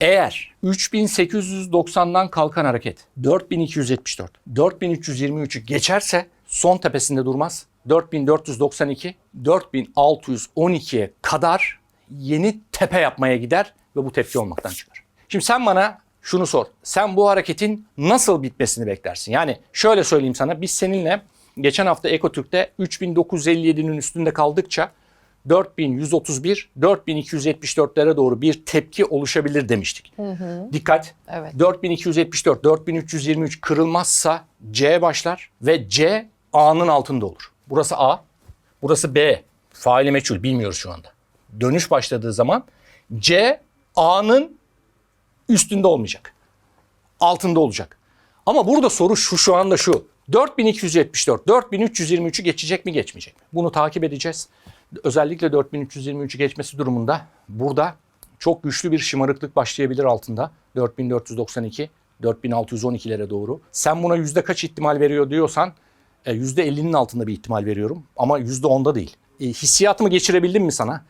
Eğer 3890'dan kalkan hareket 4274, 4323'ü geçerse son tepesinde durmaz. 4492, 4612'ye kadar yeni tepe yapmaya gider ve bu tepki olmaktan çıkar. Şimdi sen bana şunu sor. Sen bu hareketin nasıl bitmesini beklersin? Yani şöyle söyleyeyim sana. Biz seninle geçen hafta Ekotürk'te 3957'nin üstünde kaldıkça 4131, 4274'lere doğru bir tepki oluşabilir demiştik. Dikkat. Evet. 4274, 4323 kırılmazsa C başlar ve C A'nın altında olur. Burası A, burası B. Faili meçhul bilmiyoruz şu anda. Dönüş başladığı zaman C A'nın üstünde olmayacak. Altında olacak. Ama burada soru şu şu anda şu. 4274, 4323'ü geçecek mi geçmeyecek mi? Bunu takip edeceğiz. Özellikle 4323'ü geçmesi durumunda burada çok güçlü bir şımarıklık başlayabilir altında. 4492, 4612'lere doğru. Sen buna yüzde kaç ihtimal veriyor diyorsan e, yüzde 50'nin altında bir ihtimal veriyorum. Ama yüzde 10'da değil. E, hissiyatımı geçirebildim mi sana?